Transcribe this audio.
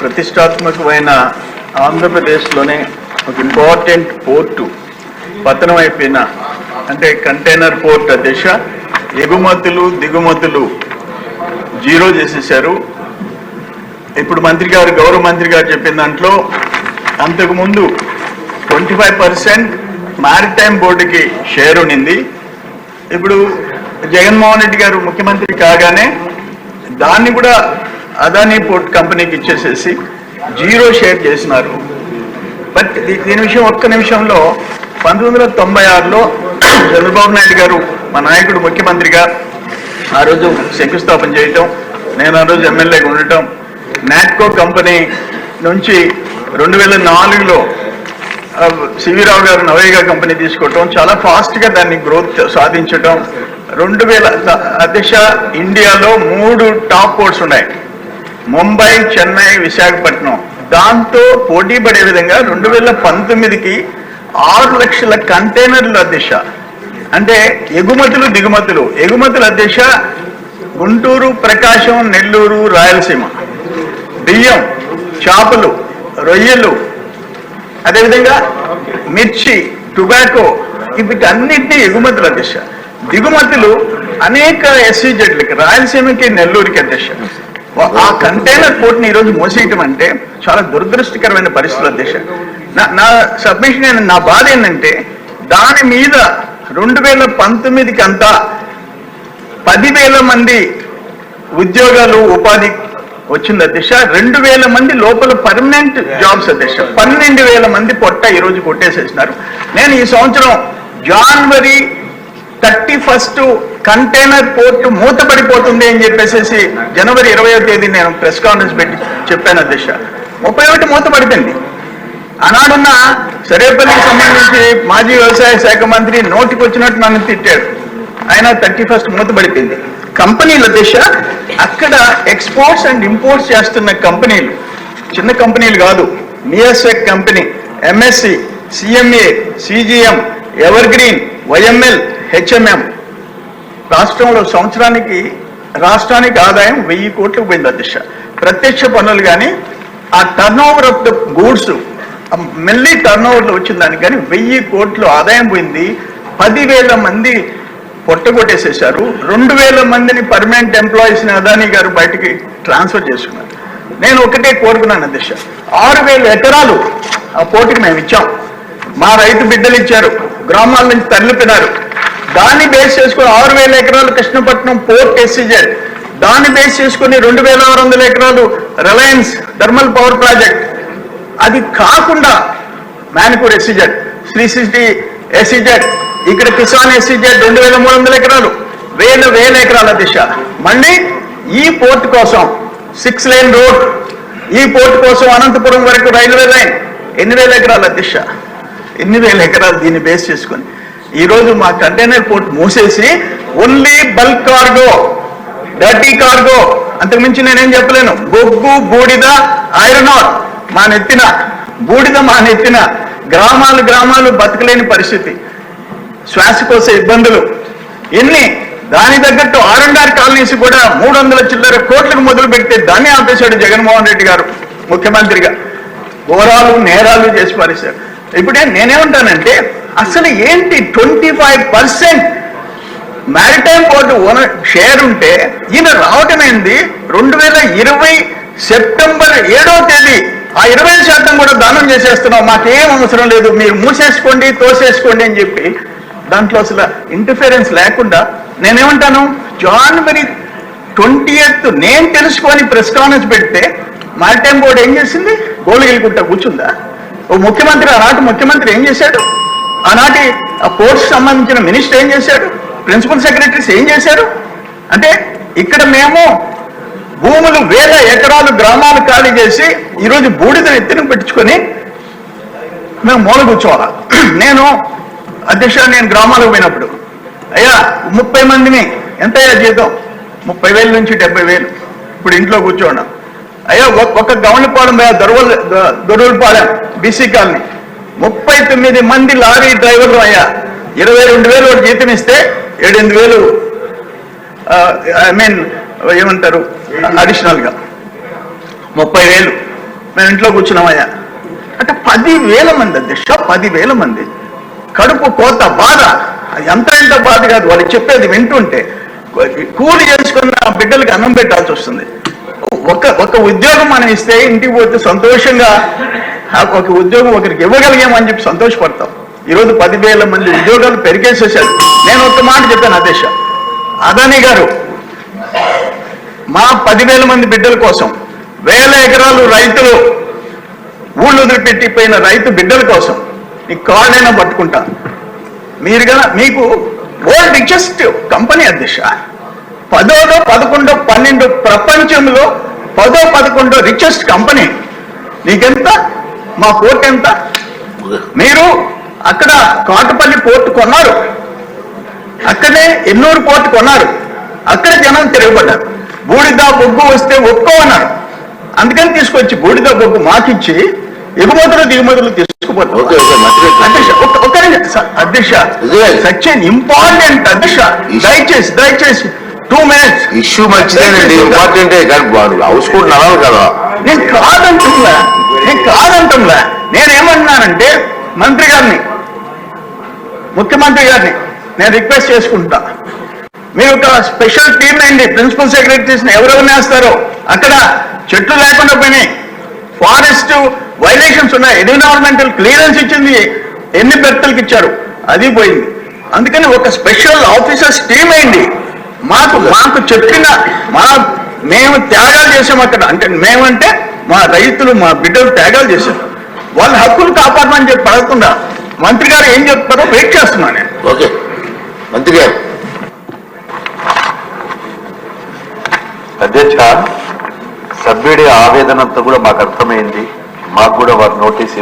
ప్రతిష్టాత్మకమైన ఆంధ్రప్రదేశ్లోనే ఒక ఇంపార్టెంట్ పోర్టు పతనం అయిపోయిన అంటే కంటైనర్ పోర్ట్ దిశ ఎగుమతులు దిగుమతులు జీరో చేసేసారు ఇప్పుడు మంత్రి గారు గౌరవ మంత్రి గారు చెప్పిన దాంట్లో అంతకుముందు ట్వంటీ ఫైవ్ పర్సెంట్ మ్యారిటైమ్ బోర్డుకి షేర్ ఉన్నింది. ఇప్పుడు జగన్మోహన్ రెడ్డి గారు ముఖ్యమంత్రి కాగానే దాన్ని కూడా అదానీ పోర్ట్ కంపెనీకి ఇచ్చేసేసి జీరో షేర్ చేసినారు. బట్ దీని విషయం ఒక్క నిమిషంలో పంతొమ్మిది వందల తొంభై ఆరులో చంద్రబాబు నాయుడు గారు మా నాయకుడు ముఖ్యమంత్రిగా ఆ రోజు శంకుస్థాపన చేయటం నేను ఆ రోజు ఎమ్మెల్యేగా ఉండటం నాట్కో కంపెనీ నుంచి రెండు వేల నాలుగులో సివిరావు గారు నవైగా కంపెనీ తీసుకోవటం చాలా ఫాస్ట్గా దాన్ని గ్రోత్ సాధించటం రెండు వేల అధ్యక్ష ఇండియాలో మూడు టాప్ పోర్ట్స్ ఉన్నాయి. ముంబై చెన్నై విశాఖపట్నం. దాంతో పోటీ పడే విధంగా రెండు వేల పంతొమ్మిదికి ఆరు లక్షల కంటైనర్ల అధ్యక్ష అంటే ఎగుమతులు దిగుమతులు. ఎగుమతుల అధ్యక్ష గుంటూరు ప్రకాశం నెల్లూరు రాయలసీమ. బియ్యం చేపలు రొయ్యలు అదేవిధంగా మిర్చి టొబాకో వీటన్నిటినీ ఎగుమతుల అధ్యక్ష దిగుమతులు అనేక ఎస్సీజెడ్లకి రాయలసీమకి నెల్లూరుకి అధ్యక్ష ఆ కంటైనర్ పోర్ట్ని ఈరోజు మోసేయటం అంటే చాలా దురదృష్టకరమైన పరిస్థితుల దిశ నా నా సబ్మిషన్ ఏంటంటే, నా బాధ ఏంటంటే దాని మీద రెండు వేల పంతొమ్మిదికి అంతా పదివేల మంది ఉద్యోగాలు ఉపాధి వచ్చింది అధ్యక్ష. రెండు వేల మంది లోపల పర్మనెంట్ జాబ్స్ అధ్యక్ష. పన్నెండు వేల మంది పొట్ట ఈరోజు కొట్టేసేసినారు. నేను ఈ సంవత్సరం జనవరి థర్టీ ఫస్ట్ కంటైనర్ పోర్ట్ మూతపడిపోతుంది అని చెప్పేసి జనవరి ఇరవయో తేదీ నేను ప్రెస్ కాన్ఫరెన్స్ పెట్టి చెప్పాను అధ్యక్ష. ముప్పై ఒకటి మూతపడిపోయింది. ఆనాడున్న సరేపల్లికి సంబంధించి మాజీ వ్యవసాయ శాఖ మంత్రి నోటికి వచ్చినట్టు నన్ను తిట్టాడు. ఆయన థర్టీ ఫస్ట్ మూతపడిపోయింది. కంపెనీల దిశ అక్కడ ఎక్స్పోర్ట్స్ అండ్ ఇంపోర్ట్స్ చేస్తున్న కంపెనీలు చిన్న కంపెనీలు కాదు Maersk company MSC CMA CGM Evergreen YML HMM రాష్ట్రంలో సంవత్సరానికి రాష్ట్రానికి ఆదాయం వెయ్యి కోట్లకు పోయింది అధ్యక్ష. ప్రత్యక్ష పన్నులు కానీ ఆ turn over of the goods మెల్లి టర్న్ ఓవర్లో వచ్చిన దానికి కానీ వెయ్యి కోట్లు ఆదాయం పోయింది. పదివేల మంది పొట్టగొట్టేసేసారు రెండు వేల మందిని పర్మనెంట్ ఎంప్లాయీస్ని అదానీ గారు బయటికి ట్రాన్స్ఫర్ చేసుకున్నారు. నేను ఒకటే కోరుకున్నాను అధ్యక్ష. ఆరు వేల ఎకరాలు ఆ పోటీకి మేము ఇచ్చాం. మా రైతు బిడ్డలు ఇచ్చారు. గ్రామాల నుంచి తరలిపినారు దాన్ని బేస్ చేసుకుని ఆరు వేల ఎకరాలు కృష్ణపట్నం పోర్ట్ ఎస్సీజెడ్ దాన్ని బేస్ చేసుకుని రెండు వేల ఆరు వందల ఎకరాలు రిలయన్స్ థర్మల్ పవర్ ప్రాజెక్ట్. అది కాకుండా Manpur SEZ Sri City SEZ ఇక్కడ కిసాన్ ఎస్సీజెడ్ రెండు వేల మూడు వందల ఎకరాలు వేల వేల ఎకరాల దిశ. మళ్ళీ ఈ పోర్ట్ కోసం సిక్స్ లైన్ రోడ్ ఈ పోర్ట్ కోసం అనంతపురం వరకు రైల్వే లైన్ ఎన్ని వేల ఎకరాల దిశ? ఎన్ని వేల ఎకరాలు దీన్ని బేస్ చేసుకొని? ఈ రోజు మా కంటైనర్ పోర్ట్ మూసేసి only bulk cargo dirty cargo. అంతకుమించి నేనేం చెప్పలేను. బొగ్గు బూడిద ఐరన్ ఆర్ మా నెత్తిన బూడిద మా నెత్తిన గ్రామాలు గ్రామాలు బతకలేని పరిస్థితి. శ్వాసకోశ ఇబ్బందులు. ఎన్ని దాని తగ్గట్టు ఆర్ కాలనీస్ కూడా మూడు వందల చిల్లర కోట్లకు మొదలు పెడితే దాన్ని ఆపేశాడు జగన్మోహన్ రెడ్డి గారు ముఖ్యమంత్రిగా. ఘోరాలు నేరాలు చేసి పారేశారు. ఇప్పుడే నేనేమంటానంటే అసలు ఏంటి twenty five percent maritime board owner share ఉంటే ఈయన రావటం ఏంది రెండు వేల ఇరవై సెప్టెంబర్ ఏడో తేదీ ఆ ఇరవై శాతం కూడా దానం చేసేస్తున్నాం మాకేం అవసరం లేదు. మీరు మూసేసుకోండి తోసేసుకోండి అని చెప్పి దాంట్లో అసలు ఇంటర్ఫిరెన్స్ లేకుండా నేనేమంటాను? జనవరి ట్వంటీ ఎయిత్ నేను తెలుసుకొని ప్రెస్ కాన్ఫరెన్స్ పెడితే మారిటైమ్ బోర్డు ఏం చేసింది? గోళగిలికుంటా కూర్చుందా? ఓ ముఖ్యమంత్రి ఆనాటి ముఖ్యమంత్రి ఏం చేశాడు? ఆనాటి ఆ సంబంధించిన మినిస్టర్ ఏం చేశాడు? ప్రిన్సిపల్ సెక్రటరీస్ ఏం చేశారు? అంటే ఇక్కడ మేము భూములు వేల ఎకరాలు గ్రామాలు ఖాళీ చేసి ఈరోజు బూడిద ఎత్తిన పెట్టుకొని మేము మూల కూర్చోవాలా? నేను అధ్యక్ష నేను గ్రామాలకు పోయినప్పుడు. అయ్యా ముప్పై మందిని ఎంత అయ్యా జీతం? ముప్పై వేల నుంచి డెబ్బై వేలు. ఇప్పుడు ఇంట్లో కూర్చోండి. అయ్యా ఒక- ఒక గౌండ్లపాలెం దొరవల్ దొరవలపాలెం బీసీ కాలనీ. ముప్పై తొమ్మిది మంది లారీ డ్రైవర్లు అయ్యా. ఇరవై రెండు వేలు ఒకటి జీతం ఇస్తే ఏడెనిమిది వేలు ఐ మీన్ ఏమంటారు అడిషనల్గా. ముప్పై వేలు. మేము ఇంట్లో కూర్చున్నామయ్యా అంటే పదివేల మంది అధ్యక్ష పదివేల మంది. కడుపు కోత బాధ. ఎంత ఎంత బాధ కాదు. వాళ్ళు చెప్పేది వింటుంటే కూలి చేసుకున్న బిడ్డలకు అన్నం పెట్టాల్సి వస్తుంది. ఒక ఒక ఉద్యోగం మనం ఇస్తే ఇంటికి పోతే సంతోషంగా నాకు ఒక ఉద్యోగం ఒకరికి ఇవ్వగలిగామని చెప్పి సంతోషపడతాం. ఈరోజు పదివేల మంది ఉద్యోగాలు పెరిగేసేసారు. నేను ఒక మాట చెప్పాను అధ్యక్ష అదాని గారు మా పదివేల మంది బిడ్డల కోసం వేల ఎకరాలు రైతులు ఊళ్ళు వదిలిపెట్టిపోయిన రైతు బిడ్డల కోసం ఈ కాళ్ళైనా పట్టుకుంటా మీరు కదా మీకు వరల్డ్ రిచెస్ట్ కంపెనీ అధ్యక్ష పదోదో పదకొండో పన్నెండు ప్రపంచంలో పదో పదకొండో రిచెస్ట్ కంపెనీ. నీకెంత? మా పోర్ట్ ఎంత? మీరు అక్కడ కాటుపల్లి పోర్ట్ కొన్నారు. అక్కడే ఎన్నూరు పోర్ట్ కొన్నారు. అక్కడ జనం తిరగబడ్డారు. బూడిద బొగ్గు వస్తే ఒప్పుకోమన్నారు. అందుకని తీసుకొచ్చి బూడిద బొగ్గు మాకిచ్చి ఎగుమతులు దిగుమతులు తీసుకుపోతారు. అధ్యక్ష అధ్యక్ష. సచ్ ఇంపార్టెంట్ అధ్యక్ష. దయచేసి దయచేసి టూ మినిట్స్ ఇష్యూ మంచిదేనండి. ఇంపార్టెంటే. కానీ హౌస్ కూడా నడవాలి కదా. నేను కాదంటున్నా. నేను కాదంటున్నా. నేనేమన్నానంటే మంత్రి గారిని ముఖ్యమంత్రి గారిని నేను రిక్వెస్ట్ చేసుకుంటా. మీరు ఒక స్పెషల్ టీమ్ అండి ప్రిన్సిపల్ సెక్రటరీస్ ఎవరెవరు వేస్తారో. అక్కడ చెట్లు లేకుండా పోయినాయి. ఫారెస్ట్ వైలేషన్స్ ఉన్నాయి. ఎన్విరాన్మెంటల్ క్లియరెన్స్ ఇచ్చింది. ఎన్ని బెర్తలకు ఇచ్చారు? అది పోయింది. అందుకని ఒక స్పెషల్ ఆఫీసర్స్ టీమ్ అయింది మాకు మాకు చెప్పిన మా మేము త్యాగాలు చేసాం అక్కడ. అంటే మేమంటే మా రైతులు మా బిడ్డలు త్యాగాలు చేశారు. వాళ్ళ హక్కులు కాపాడమని చెప్పి పడకుండా మంత్రి గారు ఏం చెప్తారో వెయిట్ చేస్తున్నాను నేను. ఓకే. మంత్రి గారు. అధ్యక్ష సభ్యుడి ఆవేదన అంతా కూడా మాకు అర్థమైంది. మాకు కూడా వారు నోటీస్